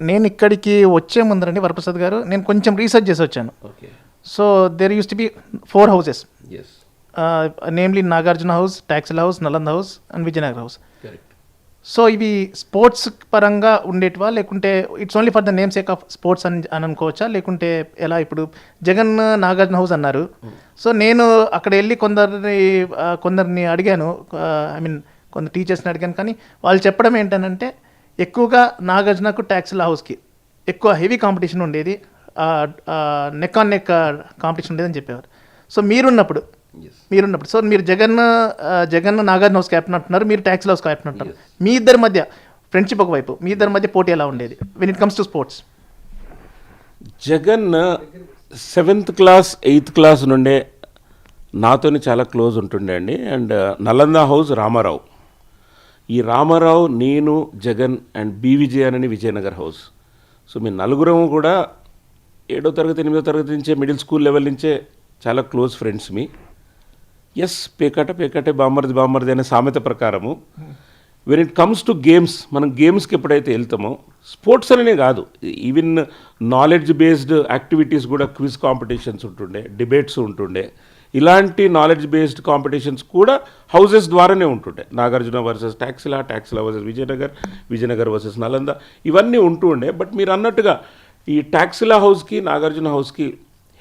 నేను ఇక్కడికి వచ్చే ముందరండి వరప్రసాద్ గారు. నేను కొంచెం రీసెర్చ్ చేసి వచ్చాను. So there use to be four houses namely Nagarjuna house Taxila house Nalanda house and Vijayanagar house so ఇవి స్పోర్ట్స్ పరంగా ఉండేటివా? లేకుంటే it's only for the name sake of sports అని అని అనుకోవచ్చా? లేకుంటే ఎలా ఇప్పుడు జగన్ నాగార్జున హౌస్ అన్నారు. సో నేను అక్కడ వెళ్ళి కొందరిని కొందరిని అడిగాను. ఐ మీన్ కొందరు టీచర్స్ని అడిగాను. కానీ వాళ్ళు చెప్పడం ఏంటనంటే ఎక్కువగా నాగార్జునకు ట్యాక్సిల్ హౌస్కి ఎక్కువ హెవీ కాంపిటీషన్ ఉండేది. నెక్ ఆన్ నెక్ కాంపిటీషన్ ఉండేదని చెప్పేవారు. సో మీరున్నప్పుడు మీరున్నప్పుడు. సో మీరు జగన్ జగన్ నాగార్జున హౌస్ క్యాప్టెన్ అంటున్నారు మీరు ట్యాక్సీ హౌస్ క్యాప్టెన్ అంటున్నారు మీ ఇద్దరి మధ్య ఫ్రెండ్షిప్ ఒకవైపు మీ ఇద్దరి మధ్య పోటీ ఎలా ఉండేది? When it comes to sports Jagan seventh class eighth class నుండే నాతోని చాలా క్లోజ్ ఉంటుండే అండి. And Nalanda house Ramarao. ఈ రామారావు నేను జగన్ అండ్ బి విజయనని అని విజయనగర్ హౌస్. సో మీ నలుగురం కూడా ఏడో తరగతి ఎనిమిదో తరగతి నుంచే మిడిల్ స్కూల్ లెవెల్ నుంచే చాలా క్లోజ్ ఫ్రెండ్స్ మీ. ఎస్ పేకాట పేకటే బామ్మర్ది బామ్మర్ది అనే సామెత ప్రకారము. When it comes to games మనం గేమ్స్కి ఎప్పుడైతే వెళ్తామో స్పోర్ట్స్ అనే కాదు. ఈవెన్ నాలెడ్జ్ బేస్డ్ యాక్టివిటీస్ కూడా క్విజ్ కాంపిటీషన్స్ ఉంటుండే డిబేట్స్ ఉంటుండే. ఇలాంటి నాలెడ్జ్ బేస్డ్ కాంపిటీషన్స్ కూడా హౌసెస్ ద్వారానే ఉంటుండే. Nagarjuna versus Taxila Taxila versus Vijayanagar Vijayanagar versus Nalanda ఇవన్నీ ఉంటూ ఉండే. బట్ మీరు అన్నట్టుగా ఈ ట్యాక్సిలా హౌస్కి నాగార్జున హౌస్కి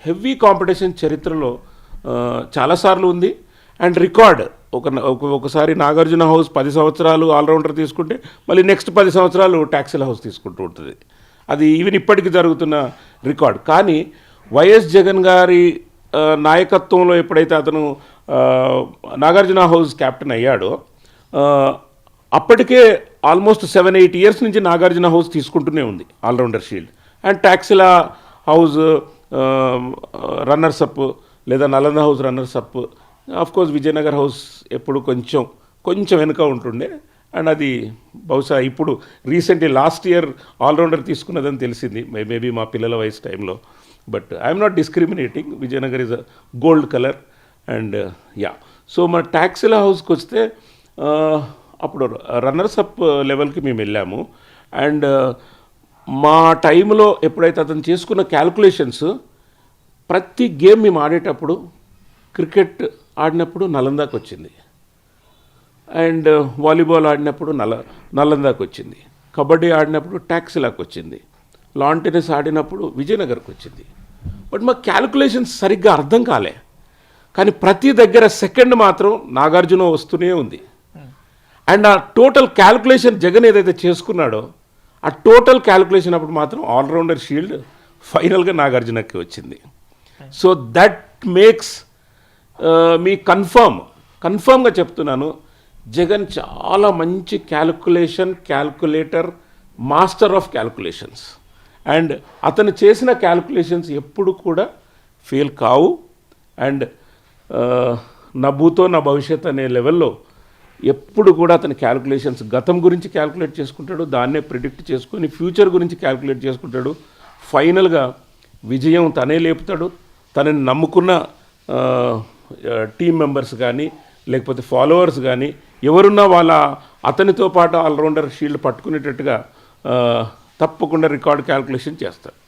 హెవీ కాంపిటీషన్ చరిత్రలో చాలాసార్లు ఉంది. అండ్ రికార్డ్ ఒక ఒకసారి నాగార్జున హౌస్ పది సంవత్సరాలు ఆల్రౌండర్ తీసుకుంటే మళ్ళీ నెక్స్ట్ పది సంవత్సరాలు ట్యాక్సిల హౌస్ తీసుకుంటూ ఉంటుంది. అది ఈవెన్ ఇప్పటికి జరుగుతున్న రికార్డ్ కానీ వైఎస్ జగన్ గారి నాయకత్వంలో ఎప్పుడైతే అతను నాగార్జున హౌస్ కెప్టెన్ అయ్యాడో అప్పటికే ఆల్మోస్ట్ సెవెన్ ఎయిట్ ఇయర్స్ నుంచి నాగార్జున హౌస్ తీసుకుంటూనే ఉంది allrounder shield. And Taxila house runners up లేదా Nalanda house runners up course Vijayanagar house ఎప్పుడు కొంచెం కొంచెం వెనుక ఉంటుండే. అండ్ అది బహుశా ఇప్పుడు రీసెంట్లీ లాస్ట్ ఇయర్ ఆల్రౌండర్ తీసుకున్నదని తెలిసింది మేబీ మా పిల్లల వయసు టైంలో. But I'm not discriminating Vijayanagar is a gold colour and yeah so మన ట్యాక్సీల హౌస్కి వస్తే అప్పుడు రన్నర్స్ అప్ లెవెల్కి మేము వెళ్ళాము. అండ్ uh, మా టైంలో ఎప్పుడైతే అతను చేసుకున్న క్యాల్కులేషన్స్ ప్రతి గేమ్ మేము ఆడేటప్పుడు క్రికెట్ ఆడినప్పుడు నలందాకు వచ్చింది. అండ్ వాలీబాల్ uh, ఆడినప్పుడు నల నలందాకు వచ్చింది. కబడ్డీ ఆడినప్పుడు ట్యాక్సీలాకు వచ్చింది. లాన్ టెన్నిస్ ఆడినప్పుడు విజయనగర్కి వచ్చింది. బట్ మా క్యాలిక్యులేషన్స్ సరిగ్గా అర్థం కాలే. కానీ ప్రతి దగ్గర సెకండ్ మాత్రం నాగార్జున వస్తూనే ఉంది. అండ్ ఆ టోటల్ క్యాలిక్యులేషన్ జగన్ ఏదైతే చేసుకున్నాడో ఆ టోటల్ క్యాలిక్యులేషన్ అప్పుడు మాత్రం ఆల్రౌండర్ షీల్డ్ ఫైనల్గా నాగార్జునకి వచ్చింది. So that makes me confirm కన్ఫర్మ్గా చెప్తున్నాను జగన్ చాలా మంచి calculation calculator master of calculations. And అతను చేసిన క్యాల్కులేషన్స్ ఎప్పుడు కూడా ఫెయిల్ కావు. అండ్ నా భూతో నా భవిష్యత్ అనే లెవెల్లో ఎప్పుడు కూడా అతని క్యాల్కులేషన్స్ గతం గురించి క్యాల్కులేట్ చేసుకుంటాడు దాన్నే ప్రిడిక్ట్ చేసుకొని ఫ్యూచర్ గురించి క్యాల్కులేట్ చేసుకుంటాడు. ఫైనల్గా విజయం తనే లేపుతాడు. తనని నమ్ముకున్న టీం మెంబర్స్ కానీ లేకపోతే ఫాలోవర్స్ కానీ ఎవరున్నా వాళ్ళ అతనితో పాటు ఆల్రౌండర్ షీల్డ్ పట్టుకునేటట్టుగా తప్పకుండా రికార్డ్ క్యాల్కులేషన్ చేస్తారు.